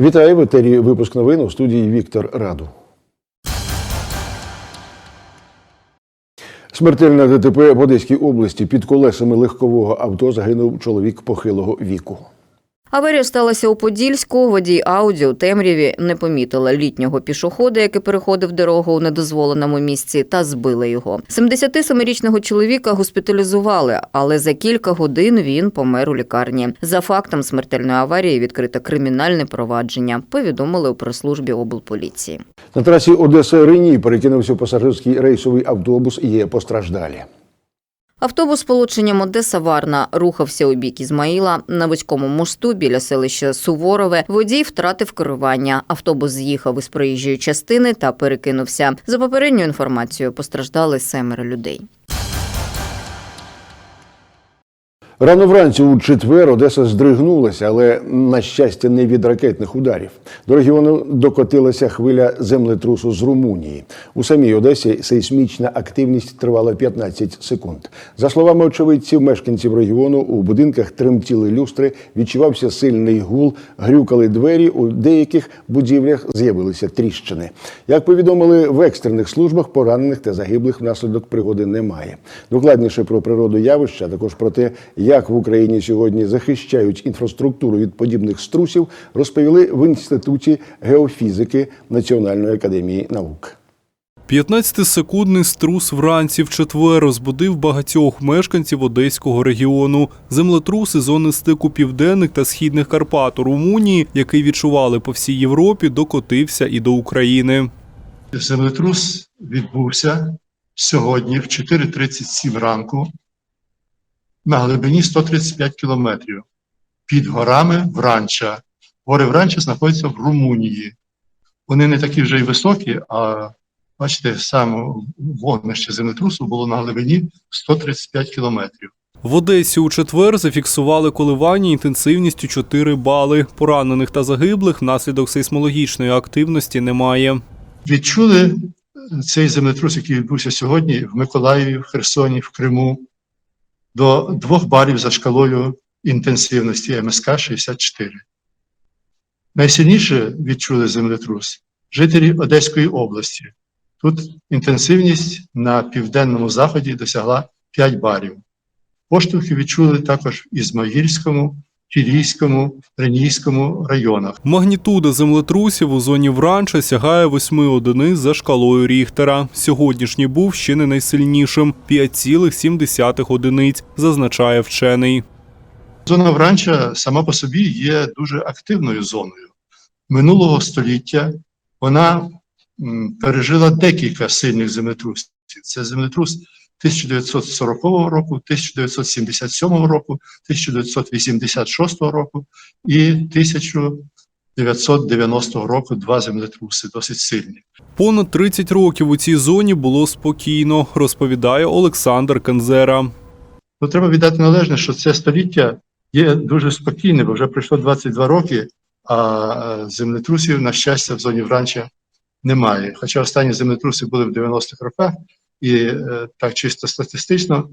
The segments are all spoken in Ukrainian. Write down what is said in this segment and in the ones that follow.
Вітаю в етері випуск новин у студії Віктор Раду. Смертельне ДТП в Одеській області під колесами легкового авто загинув чоловік похилого віку. Аварія сталася у Подільську. Водій Ауді у темряві не помітила літнього пішохода, який переходив дорогу у недозволеному місці, та збила його. 77-річного чоловіка госпіталізували, але за кілька годин він помер у лікарні. За фактом смертельної аварії відкрито кримінальне провадження. Повідомили у прес-службі облполіції. На трасі Одеса Рені перекинувся пасажирський рейсовий автобус. Є постраждалі. Автобус з полученням Одеса Варна рухався у бік Ізмаїла на вузькому мосту біля селища Суворове. Водій втратив керування. Автобус з'їхав із проїжджої частини та перекинувся. За попередньою інформацією постраждали семеро людей. Рано вранці у четвер Одеса здригнулася, але на щастя не від ракетних ударів. До регіону докотилася хвиля землетрусу з Румунії. У самій Одесі сейсмічна активність тривала 15 секунд. За словами очевидців, мешканців регіону у будинках тремтіли люстри, відчувався сильний гул, грюкали двері. У деяких будівлях з'явилися тріщини. Як повідомили в екстрених службах, поранених та загиблих внаслідок пригоди немає. Докладніше про природу явища, а також про те, як в Україні сьогодні захищають інфраструктуру від подібних струсів, розповіли в інституті геофізики Національної академії наук. 15-секундний струс вранці в четвер розбудив багатьох мешканців одеського регіону. Землетрус із зони стику південних та східних Карпат у Румунії, який відчували по всій Європі, докотився і до України. Землетрус відбувся сьогодні в 4.37 ранку на глибині 135 кілометрів під горами Вранча. Гори Вранча знаходяться в Румунії. Вони не такі вже й високі, а бачите, саме вогнище землетрусу було на глибині 135 кілометрів. В Одесі у четвер зафіксували коливання інтенсивністю 4 бали. Поранених та загиблих внаслідок сейсмологічної активності немає. Відчули цей землетрус, який відбувся сьогодні в Миколаєві, в Херсоні, в Криму, до двох балів за шкалою інтенсивності МСК 64. Найсильніше відчули землетрус жителі Одеської області. Тут інтенсивність на південному заході досягла 5 барів. Поштовхи відчули також в Ізмаїльському, Кілійському, Ренійському районах. Магнітуда землетрусів у зоні Вранча сягає 8 одиниць за шкалою Ріхтера. Сьогоднішній був ще не найсильнішим 5,7 одиниць, зазначає вчений. Зона Вранча сама по собі є дуже активною зоною. Минулого століття вона пережила декілька сильних землетрусів. Це землетрус 1940 року, 1977 року, 1986 року і 1990 року два землетруси досить сильні. Понад 30 років у цій зоні було спокійно, розповідає Олександр Канзера. Ну, треба віддати належне, що це століття є дуже спокійне, бо вже пройшло 22 роки, а землетрусів, на щастя, в зоні Вранча немає. Хоча останні землетруси були в 90-х роках, і е, так чисто статистично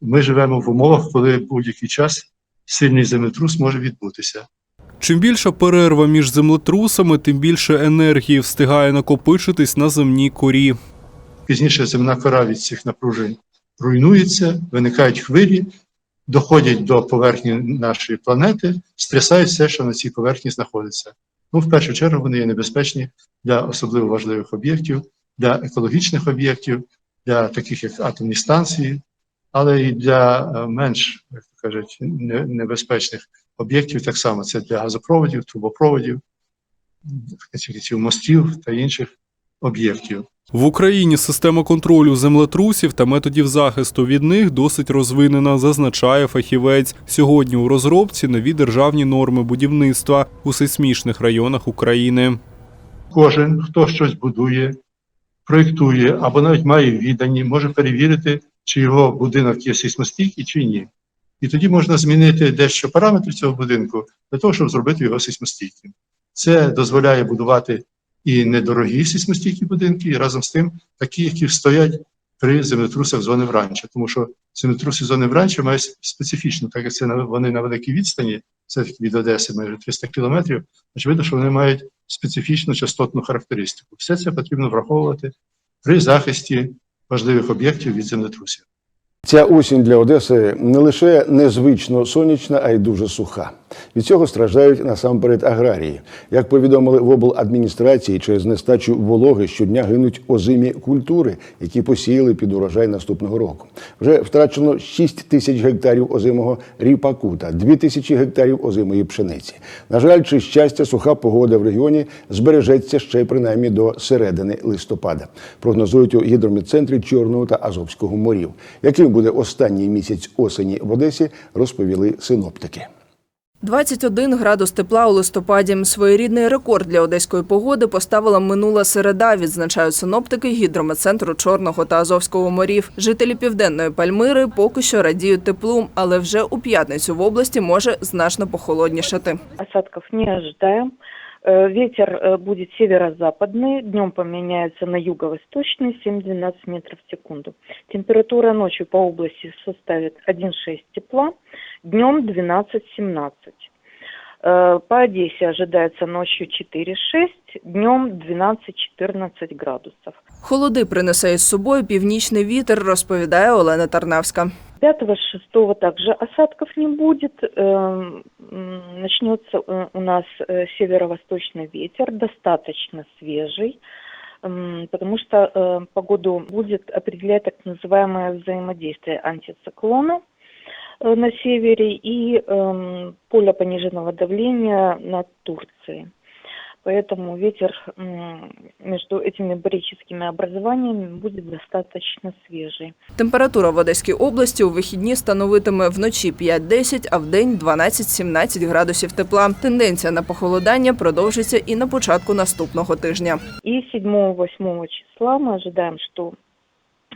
ми живемо в умовах, коли будь-який час сильний землетрус може відбутися. Чим більша перерва між землетрусами, тим більше енергії встигає накопичитись на земній корі. Пізніше земна кора від цих напружень руйнується, виникають хвилі, доходять до поверхні нашої планети, стрясають все, що на цій поверхні знаходиться. Ну, в першу чергу, вони є небезпечні для особливо важливих об'єктів, для екологічних об'єктів, для таких як атомні станції, але і для е, менш, як то кажуть, небезпечних об'єктів так само. Це для газопроводів, трубопроводів, мостів та інших об'єктів. В Україні система контролю землетрусів та методів захисту від них досить розвинена, зазначає фахівець. Сьогодні у розробці нові державні норми будівництва у сейсмічних районах України. Кожен, хто щось будує, проєктує або навіть має віддані, може перевірити, чи його будинок є сейсмостійкий чи ні. І тоді можна змінити дещо параметри цього будинку для того, щоб зробити його сейсмостійким. Це дозволяє будувати і недорогі сейсмостійкі будинки, і разом з тим такі, які стоять при землетрусах зони вранча, тому що землетруси зони вранча мають специфічну, так як це вони на великій відстані, це від Одеси майже 300 кілометрів. Очевидно, що вони мають специфічну частотну характеристику. Все це потрібно враховувати при захисті важливих об'єктів від землетрусів. Ця осінь для Одеси не лише незвично сонячна, а й дуже суха. Від цього страждають насамперед аграрії. Як повідомили в обладміністрації, через нестачу вологи щодня гинуть озимі культури, які посіяли під урожай наступного року. Вже втрачено 6 тисяч гектарів озимого ріпаку та 2 тисячі гектарів озимої пшениці. На жаль, чи щастя, суха погода в регіоні збережеться ще принаймні до середини листопада. Прогнозують у гідрометцентрі Чорного та Азовського морів. Яким буде останній місяць осені в Одесі, розповіли синоптики. 21 градус тепла у листопаді. Своєрідний рекорд для одеської погоди поставила минула середа, відзначають синоптики гідрометцентру Чорного та Азовського морів. Жителі південної Пальмири поки що радіють теплу, але вже у п'ятницю в області може значно похолоднішати. Осадков не ожидаем. Э, Ветер э, будет северо-западный, днем поменяется на юго-восточный 7-12 метров в секунду. Температура ночью по области составит 1,6 тепла, днем 12-17. Э, По Одессе ожидается ночью 4-6, днем 12-14 градусов. Холоди принесе із собою північний вітер, розповідає Олена Тарнавська. 5-6 также осадков не будет. Эм, м, Начнется э, у нас э, северо-восточный ветер, достаточно свежий, м, потому что э, погоду будет определять так называемое взаимодействие антициклона э, на севере и эм, поле пониженного давления над Турцией. Поэтому ветер м, между этими барическими образованиями будет достаточно свежий. Температура в Одеській області у вихідні становитиме вночі 5-10, а вдень 12-17 градусів тепла. Тенденція на похолодання продовжиться і на початку наступного тижня. И 7-8 числа мы ожидаем, что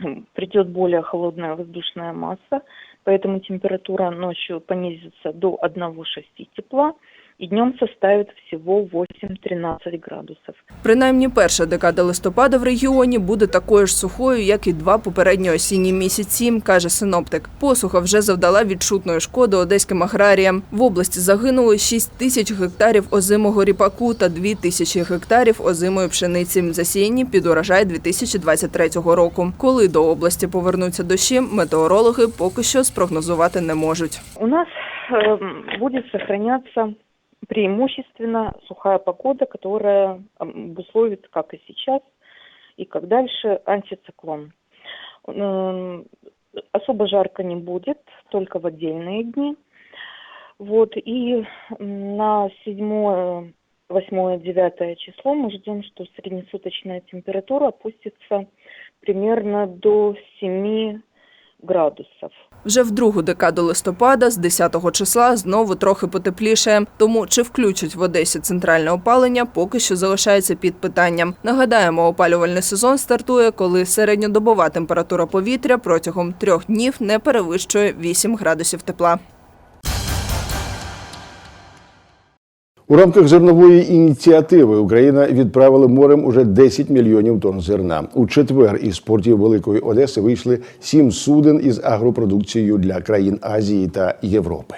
м, придет более холодная воздушная масса, поэтому температура ночью понизится до 1,6 тепла и днем составит всего 8-13 градусов. Принаймні перша декада листопада в регіоні буде такою ж сухою, як і два попередні осінні місяці, каже синоптик. Посуха вже завдала відчутної шкоди одеським аграріям. В області загинуло 6 тисяч гектарів озимого ріпаку та 2 тисячі гектарів озимої пшениці, засіяні під урожай 2023 року. Коли до області повернуться дощі, метеорологи поки що спрогнозувати не можуть. У нас эм, будет сохраняться преимущественно сухая погода, которая обусловит, как и сейчас, и как дальше, антициклон. Особо жарко не будет, только в отдельные дни. Вот, и на 7, 8, 9 число мы ждем, что среднесуточная температура опустится примерно до 7 градусов. Вже в другу декаду листопада з 10 числа знову трохи потепліше. Тому чи включать в Одесі центральне опалення, поки що залишається під питанням. Нагадаємо, опалювальний сезон стартує, коли середньодобова температура повітря протягом трьох днів не перевищує 8 градусів тепла. У рамках зернової ініціативи Україна відправила морем уже 10 мільйонів тонн зерна. У четвер із портів Великої Одеси вийшли сім суден із агропродукцією для країн Азії та Європи.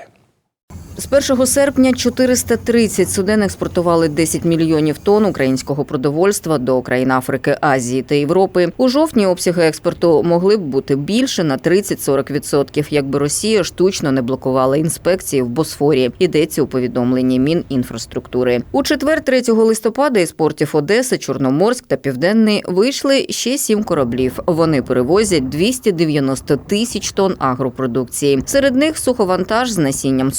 З 1 серпня 430 суден експортували 10 мільйонів тонн українського продовольства до країн Африки, Азії та Європи. У жовтні обсяги експорту могли б бути більше на 30-40%, якби Росія штучно не блокувала інспекції в Босфорі. Йдеться у повідомленні Мінінфраструктури. У четвер, 3 листопада, із портів Одеси, Чорноморськ та Південний вийшли ще сім кораблів. Вони перевозять 290 тисяч тонн агропродукції. Серед них суховантаж з насінням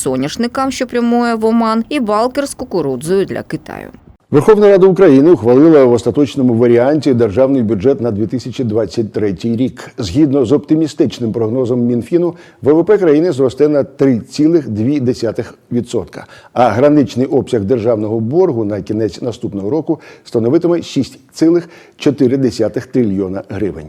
соняшника, що прямує в Оман, і балкер з кукурудзою для Китаю. Верховна Рада України ухвалила в остаточному варіанті державний бюджет на 2023 рік. Згідно з оптимістичним прогнозом Мінфіну, ВВП країни зросте на 3,2%, а граничний обсяг державного боргу на кінець наступного року становитиме 6,4 трильйона гривень.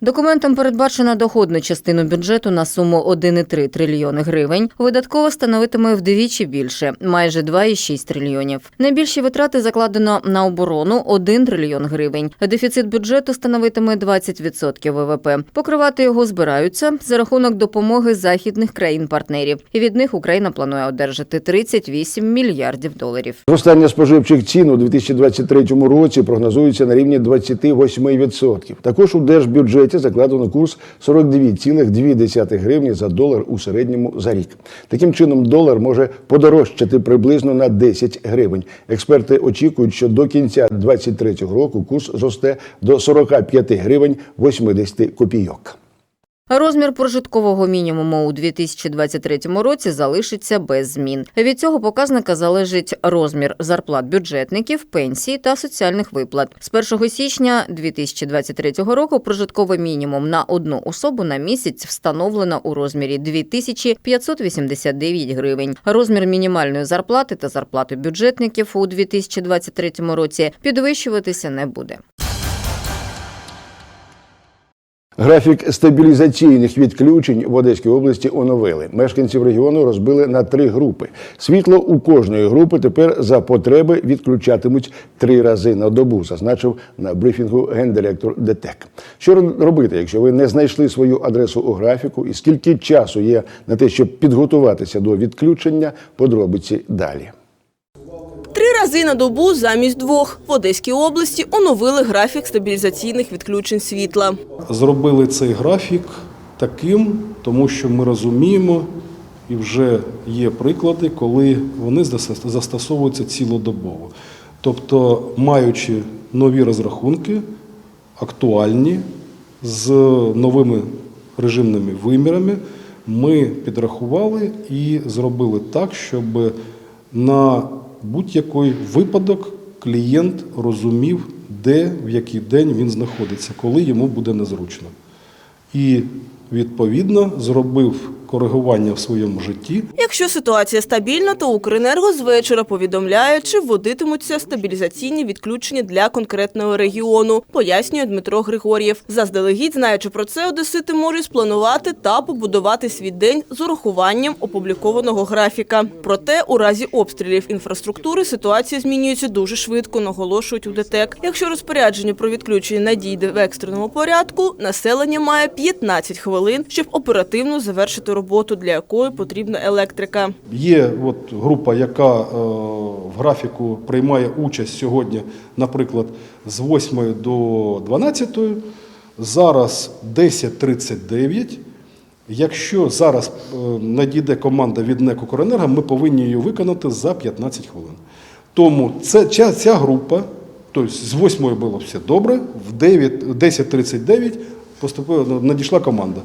Документом передбачено доходну частину бюджету на суму 1,3 трильйони гривень. Видатково становитиме вдвічі більше майже 2,6 трильйонів. Найбільші витрати закладено на оборону 1 трильйон гривень. Дефіцит бюджету становитиме 20% ВВП. Покривати його збираються за рахунок допомоги західних країн-партнерів. І від них Україна планує одержати 38 мільярдів доларів. Зростання споживчих цін у 2023 році прогнозується на рівні 28%. Також у держбюджеті закладено курс 42,2 гривні за долар у середньому за рік. Таким чином, долар може подорожчати приблизно на 10 гривень. Експерти очікують, що до кінця 2023 року курс зросте до 45 гривень 80 копійок. Розмір прожиткового мінімуму у 2023 році залишиться без змін. Від цього показника залежить розмір зарплат бюджетників, пенсій та соціальних виплат. З 1 січня 2023 року прожитковий мінімум на одну особу на місяць встановлено у розмірі 2589 гривень. Розмір мінімальної зарплати та зарплати бюджетників у 2023 році підвищуватися не буде. Графік стабілізаційних відключень в Одеській області оновили. Мешканців регіону розбили на три групи. Світло у кожної групи тепер за потреби відключатимуть три рази на добу, зазначив на брифінгу гендиректор ДТЕК. Що робити, якщо ви не знайшли свою адресу у графіку, і скільки часу є на те, щоб підготуватися до відключення? Подробиці далі. Три рази на добу замість двох в Одеській області оновили графік стабілізаційних відключень світла. зробили цей графік таким, тому що ми розуміємо, і вже є приклади, коли вони застосовуються цілодобово. Тобто, маючи нові розрахунки, актуальні, з новими режимними вимірами, ми підрахували і зробили так, щоб на будь-який випадок клієнт розумів, де в який день він знаходиться, коли йому буде незручно. І відповідно зробив коригування в своєму житті Якщо ситуація стабільна, то Укренерго з вечора повідомляє, чи вводитимуться стабілізаційні відключення для конкретного регіону, пояснює Дмитро Григор'єв. Заздалегідь, знаючи про це, одесити можуть спланувати та побудувати свій день з урахуванням опублікованого графіка. Проте, у разі обстрілів інфраструктури ситуація змінюється дуже швидко, наголошують у ДТЕК. Якщо розпорядження про відключення надійде в екстреному порядку, населення має 15 хвилин, щоб оперативно завершити роботу, для якої потрібна електрика. Є от група, яка е, в графіку приймає участь сьогодні, наприклад, з 8 до 12. Зараз 10.39. Якщо зараз е, надійде команда від НЕК «Укренерго», ми повинні її виконати за 15 хвилин. Тому це, ця, ця група, тобто з 8 було все добре, в 9, 10.39 поступила, надійшла команда.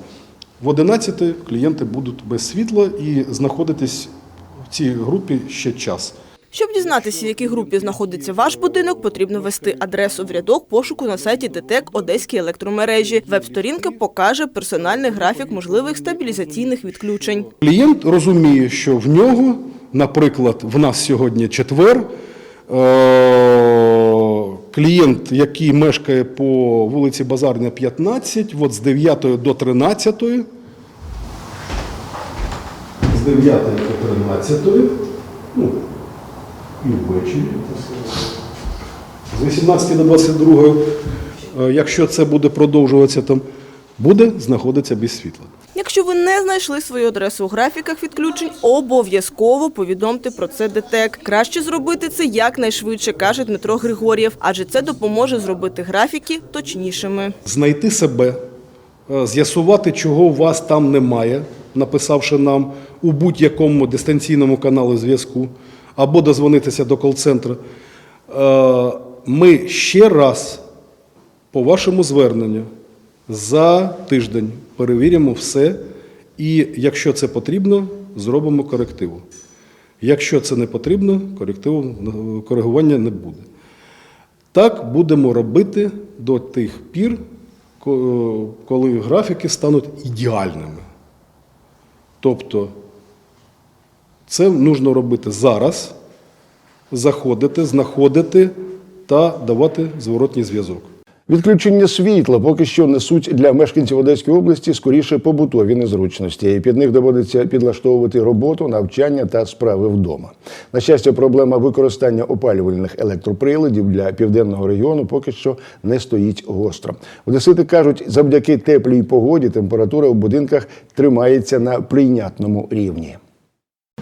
В 11 клієнти будуть без світла і знаходитись в цій групі ще час. Щоб дізнатися, в якій групі знаходиться ваш будинок, потрібно ввести адресу в рядок пошуку на сайті ДТЕК Одеські електромережі. Веб-сторінка покаже персональний графік можливих стабілізаційних відключень. Клієнт розуміє, що в нього, наприклад, в нас сьогодні четвер. е, Клієнт, який мешкає по вулиці Базарна, 15, от з 9 до 13, з 9 до 13, ну, і ввечері, з 18 до 22, е, якщо це буде продовжуватися, там буде знаходитися без світла. Якщо ви не знайшли свою адресу у графіках відключень, обов'язково повідомте про це ДТЕК. Краще зробити це якнайшвидше, каже Дмитро Григор'єв, адже це допоможе зробити графіки точнішими. знайти себе, е, з'ясувати, чого у вас там немає, написавши нам у будь-якому дистанційному каналі зв'язку, або дозвонитися до кол-центру. Е, Ми ще раз по вашому зверненню за тиждень перевіримо все, і якщо це потрібно, зробимо корективу. Якщо це не потрібно, корективу, коригування не буде. Так будемо робити до тих пір, коли графіки стануть ідеальними. Тобто це потрібно робити зараз, заходити, знаходити та давати зворотній зв'язок. Відключення світла поки що несуть для мешканців Одеської області скоріше побутові незручності. Під них доводиться підлаштовувати роботу, навчання та справи вдома. На щастя, проблема використання опалювальних електроприладів для південного регіону поки що не стоїть гостро. Одесити кажуть, завдяки теплій погоді температура у будинках тримається на прийнятному рівні.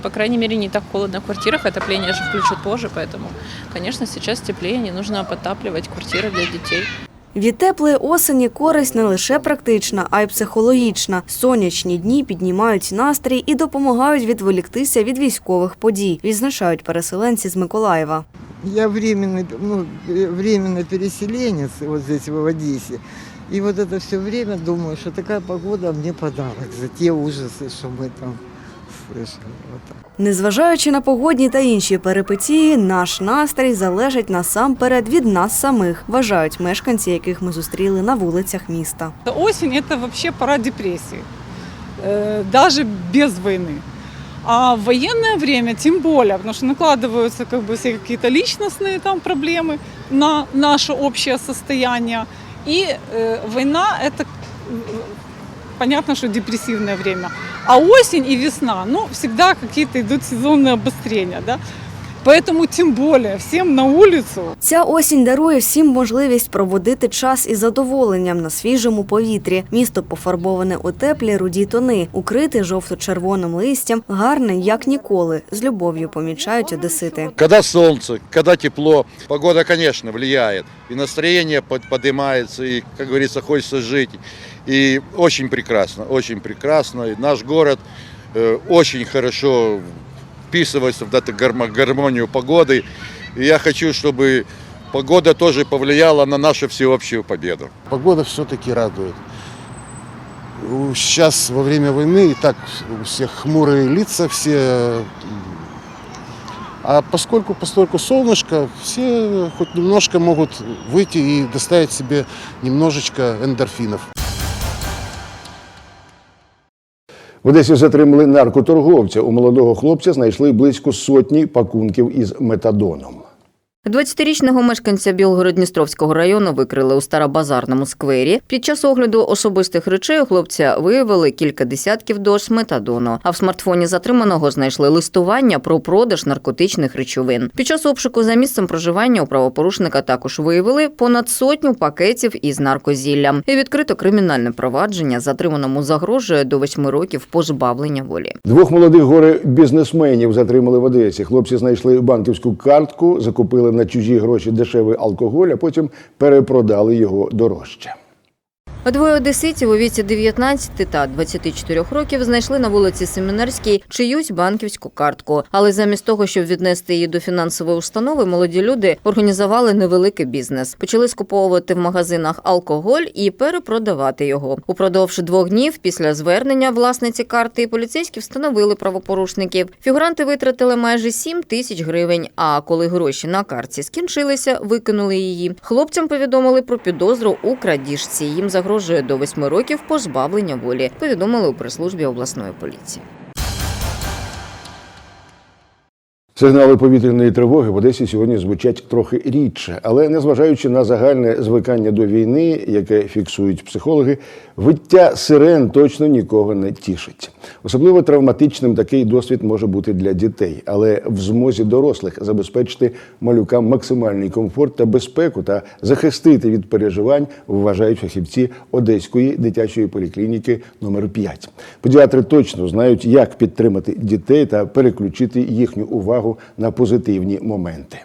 По крайней мере, не так холодно в квартирах. Отопление же включат позже, поэтому, конечно, сейчас теплее, не нужно подтапливать квартиры для детей. Від теплої осені користь не лише практична, а й психологічна. Сонячні дні піднімають настрій і допомагають відволіктися від військових подій, відзначають переселенці з Миколаєва. Я временный, ну, э, временный переселенец вот здесь, в Одессе. И вот это все время думаю, что такая погода мне подарок за те ужасы, что мы там слышали. Вот так. Незважаючи на погодні та інші перипетії, наш настрій залежить насамперед від нас самих, вважають мешканці, яких ми зустріли на вулицях міста. Осень – это вообще пора депрессии, э, даже без войны. А в военное время тем более, потому что накладываются как бы все какие-то личностные там проблемы на наше общее состояние. И э, война – это э, понятно, что депрессивное время. А осень и весна, ну, всегда какие-то идут сезонные обострения, да. Поэтому тем более всем на улицу Ця осінь дарує всім можливість проводити час із задоволенням на свіжому повітрі. Місто пофарбоване у теплі руді тони, укрите жовто-червоним листям, гарне як ніколи. З любов'ю помічають одесити. Когда солнце, когда тепло, погода, конечно, влияет. И настроение под- поднимается, и, как говорится, хочется жить. И очень прекрасно, очень прекрасно. И наш город э, очень хорошо вписывается в эту гармо- гармонию погоды. И я хочу, чтобы погода тоже повлияла на нашу всеобщую победу. Погода все-таки радует. Сейчас во время войны и так у всех хмурые лица, все. А поскольку, поскольку солнышко, все хоть немножко могут выйти и доставить себе немножечко эндорфинов. В Одесі затримали наркоторговця. У молодого хлопця знайшли близько сотні пакунків із метадоном. 20-річного мешканця Білгород-Дністровського району викрили у старобазарному сквері. Під час огляду особистих речей у хлопця виявили кілька десятків доз метадону. А в смартфоні затриманого знайшли листування про продаж наркотичних речовин. Під час обшуку за місцем проживання у правопорушника також виявили понад сотню пакетів із наркозіллям. І відкрито кримінальне провадження затриманому загрожує до восьми років позбавлення волі. Двох молодих горе бізнесменів затримали в Одесі. Хлопці знайшли банківську картку, закупили на чужі гроші дешевий алкоголь, а потім перепродали його дорожче. Двоє одеситів у віці 19 та 24 років знайшли на вулиці Семінарській чиюсь банківську картку. Але замість того, щоб віднести її до фінансової установи, молоді люди організували невеликий бізнес. Почали скуповувати в магазинах алкоголь і перепродавати його. Упродовж двох днів після звернення власниці карти поліцейські встановили правопорушників. Фігуранти витратили майже 7 тисяч гривень. А коли гроші на картці скінчилися, викинули її. Хлопцям повідомили про підозру у крадіжці. Їм загрожує до восьми років позбавлення волі. Повідомили у прес-службі обласної поліції. Сигнали повітряної тривоги в Одесі сьогодні звучать трохи рідше, але незважаючи на загальне звикання до війни, яке фіксують психологи, виття сирен точно нікого не тішить. Особливо травматичним такий досвід може бути для дітей, але в змозі дорослих забезпечити малюкам максимальний комфорт та безпеку та захистити від переживань, вважають фахівці Одеської дитячої поліклініки номер 5 Педіатри точно знають, як підтримати дітей та переключити їхню увагу на позитивні моменти.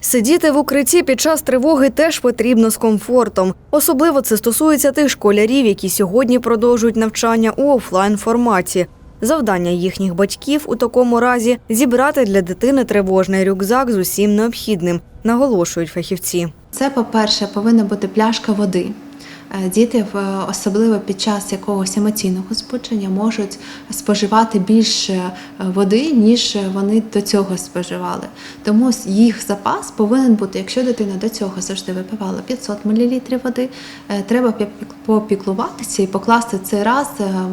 Сидіти в укритті під час тривоги теж потрібно з комфортом. Особливо це стосується тих школярів, які сьогодні продовжують навчання у офлайн форматі. Завдання їхніх батьків у такому разі зібрати для дитини тривожний рюкзак з усім необхідним, наголошують фахівці. Це, по-перше, повинна бути пляшка води. Е, Діти, особливо під час якогось емоційного збудження, можуть споживати більше е, води, ніж вони до цього споживали. Тому їх запас повинен бути, якщо дитина до цього завжди випивала 500 мл води, е, треба попіклуватися і покласти цей раз,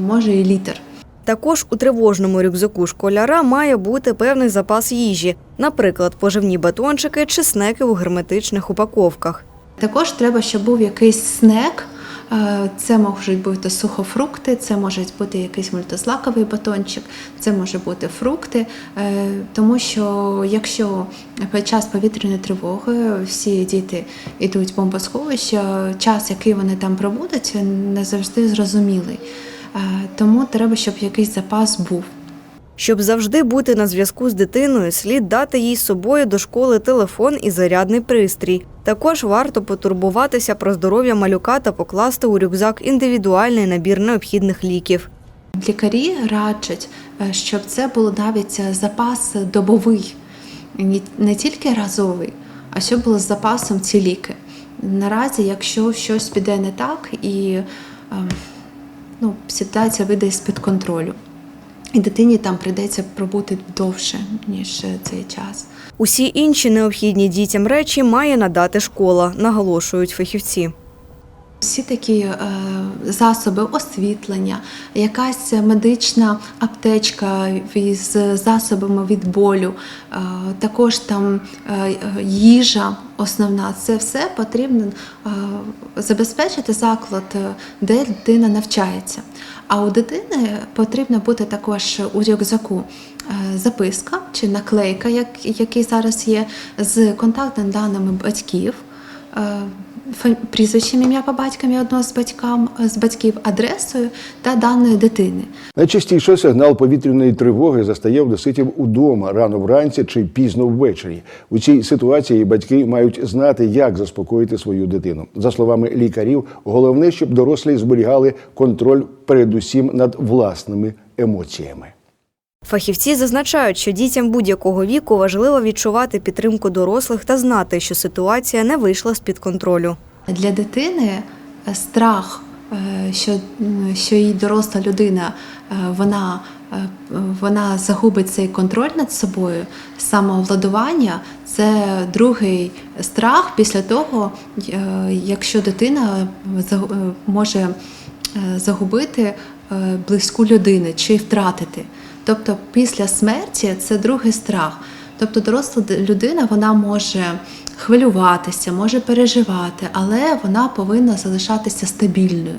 може і літр. Також у тривожному рюкзаку школяра має бути певний запас їжі, наприклад, поживні батончики чи снеки у герметичних упаковках. Також треба, щоб був якийсь снек. Е, Це можуть бути сухофрукти, це може бути якийсь мультизлаковий батончик, це може бути фрукти. Е, Тому що якщо під час повітряної тривоги всі діти йдуть в бомбосховище, час, який вони там пробудуть, не завжди зрозумілий. Е, Тому треба, щоб якийсь запас був. Щоб завжди бути на зв'язку з дитиною, слід дати їй з собою до школи телефон і зарядний пристрій. Також варто потурбуватися про здоров'я малюка та покласти у рюкзак індивідуальний набір необхідних ліків. Лікарі раджать, е, щоб це був навіть е, запас добовий, не тільки разовий, а щоб було з запасом ці ліки. Наразі, якщо щось піде не так і е, ну, ситуація вийде з-під контролю, і дитині там прийдеться пробути довше, ніж е, цей час. Усі інші необхідні дітям речі має надати школа, наголошують фахівці. Всі такі е, засоби освітлення, якась медична аптечка із засобами від болю, е, також там е, їжа основна. Це все потрібно е, забезпечити заклад, е, де дитина навчається. А у дитини потрібно бути також у рюкзаку е, записка чи наклейка, як, який зараз є, з контактними даними батьків. е, прізвищем ім'я по батькам одного з батькам з батьків, адресою та даної дитини. Найчастіше сигнал повітряної тривоги застає одеситів удома рано вранці чи пізно ввечері. У цій ситуації батьки мають знати, як заспокоїти свою дитину. За словами лікарів, головне, щоб дорослі зберігали контроль передусім над власними емоціями. Фахівці зазначають, що дітям будь-якого віку важливо відчувати підтримку дорослих та знати, що ситуація не вийшла з-під контролю. Для дитини е, страх, е, що, що її доросла людина е, вона, вона загубить цей контроль над собою, самовладування це другий страх після того, якщо дитина може загубити близьку людину чи втратити. Тобто після смерті це другий страх. Тобто доросла людина вона може хвилюватися, може переживати, але вона повинна залишатися стабільною.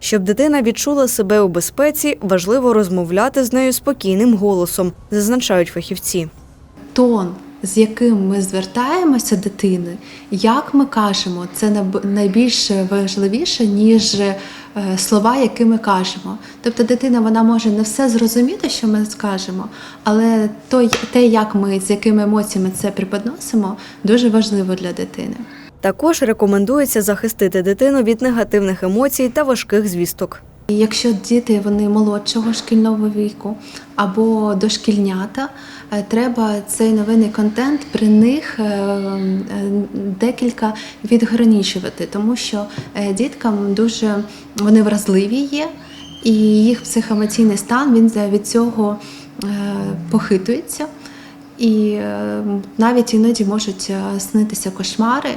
Щоб дитина відчула себе у безпеці, важливо розмовляти з нею спокійним голосом, зазначають фахівці. Тон, з яким ми звертаємося дитини, як ми кажемо, це найбільш важливіше, ніж е, слова, які ми кажемо. Тобто дитина вона може не все зрозуміти, що ми скажемо, але той, те, як ми з якими емоціями це преподносимо, дуже важливо для дитини. Також рекомендується захистити дитину від негативних емоцій та важких звісток. І Якщо діти вони молодшого шкільного віку або дошкільнята, е, треба цей новинний контент при них е, е, декілька відграничувати, тому що діткам дуже вони вразливі є, і їх психоемоційний стан він від цього похитується. І навіть іноді можуть снитися кошмари,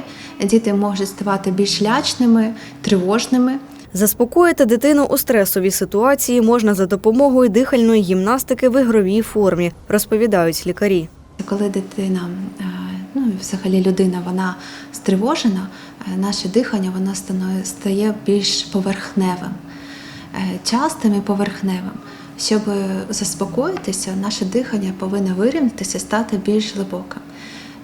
діти можуть ставати більш лячними, тривожними. Заспокоїти дитину у стресовій ситуації можна за допомогою дихальної гімнастики в ігровій формі, розповідають лікарі. Коли дитина, е, ну взагалі людина, вона стривожена, е, наше дихання воно стає більш поверхневим, е, частим і поверхневим. Щоб заспокоїтися, наше дихання повинно вирівнятися, стати більш глибоким.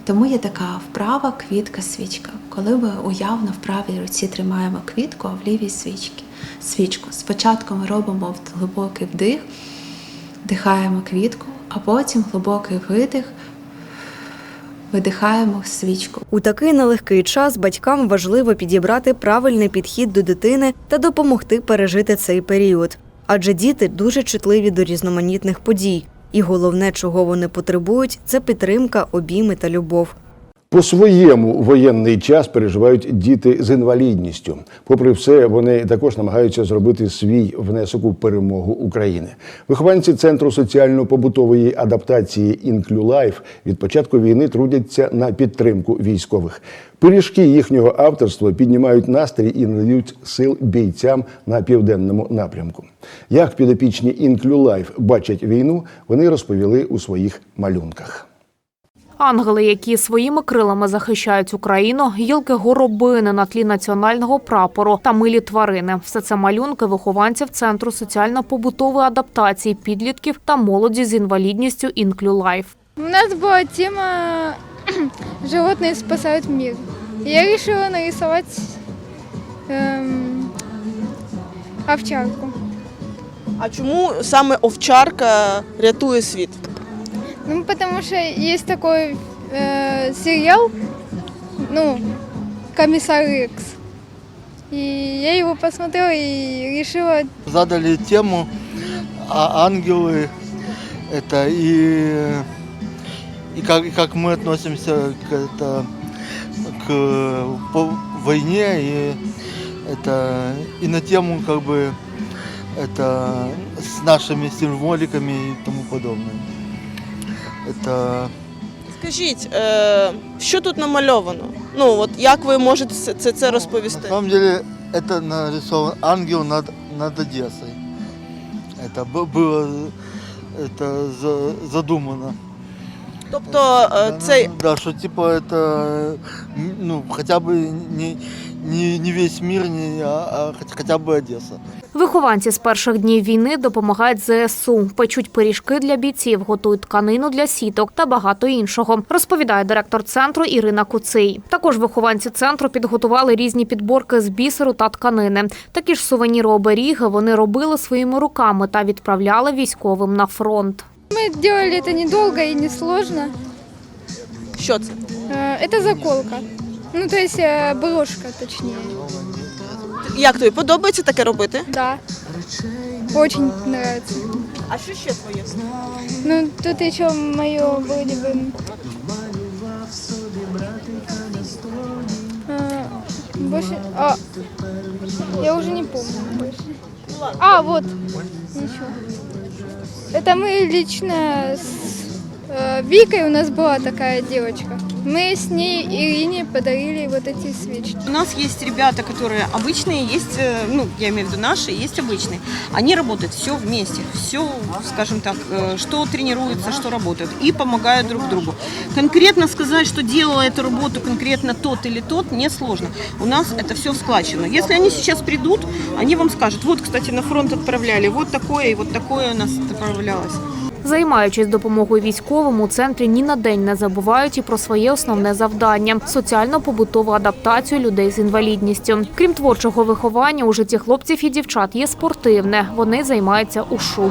Тому є така вправа квітка свічка. Коли ми уявно в правій руці тримаємо квітку, а в лівій свічки. Свічку. Спочатку ми робимо глибокий вдих, вдихаємо квітку, а потім глибокий видих, видихаємо свічку. У такий нелегкий час батькам важливо підібрати правильний підхід до дитини та допомогти пережити цей період. Адже діти дуже чутливі до різноманітних подій. І головне, чого вони потребують, це підтримка, обійми та любов. По своєму воєнний час переживають діти з інвалідністю. Попри все, вони також намагаються зробити свій внесок у перемогу України. Вихованці центру соціально-побутової адаптації «Інклюлайф» від початку війни трудяться на підтримку військових. Пиріжки їхнього авторства піднімають настрій і надають сил бійцям на південному напрямку. Як підопічні «Інклюлайф» бачать війну, вони розповіли у своїх малюнках. Ангели, які своїми крилами захищають Україну, гілки горобини на тлі національного прапору та милі тварини. Все це малюнки вихованців центру соціально-побутової адаптації підлітків та молоді з інвалідністю Інклю Лайф. У нас была тема «Животные спасают мир». Я решила нарисовать эм, овчарку. А чому саме овчарка рятує світ? Ну, потому что есть такой э, сериал, ну, «Комиссар Рекс». И я его посмотрела и решила задали тему а ангелы это и и как и как мы относимся к это к по- войне и это и на тему как бы это с нашими символиками и тому подобное. Это Скажіть, е, що тут намальовано? Ну от як ви можете це, це, це на розповісти? самом деле это нарисован ангел над над Одессой. Это б- было это за- задумано. Тобто е, цей Да, что типа это, м, ну, хотя бы не, не, не весь мир, не, а, а хоть- хотя бы Одесса. Вихованці з перших днів війни допомагають ЗСУ, печуть пиріжки для бійців, готують тканину для сіток та багато іншого, розповідає директор центру Ірина Куций. Також вихованці центру підготували різні підборки з бісеру та тканини. Такі ж сувеніри оберіги вони робили своїми руками та відправляли військовим на фронт. Мы делали это недолго и несложно. що це? Э, Это заколка. Ну, то есть э, брошка, точнее. Як тобі подобається таке робити? Да. Очень нравится. А що ще твоє? Ну, тут еще мое вроде бы... А, больше... А, я уже не помню больше. А, вот. Ничего. Это мы лично с Викой у нас была такая девочка. Мы с ней Ирине подарили вот эти свечки. У нас есть ребята, которые обычные, есть, э, ну, я имею в виду наши, есть обычные. Они работают все вместе, все, скажем так, э, что тренируются, что работают, и помогают друг другу. Конкретно сказать, что делала эту работу конкретно тот или тот, несложно. У нас это все складчено. Если они сейчас придут, они вам скажут, вот, кстати, на фронт отправляли, вот такое и вот такое у нас отправлялось. Займаючись допомогою військовим, у центрі ні на день не забувають і про своє основне завдання соціально-побутову адаптацію людей з інвалідністю. Крім творчого виховання, у житті хлопців і дівчат є спортивне. Вони займаються ушу.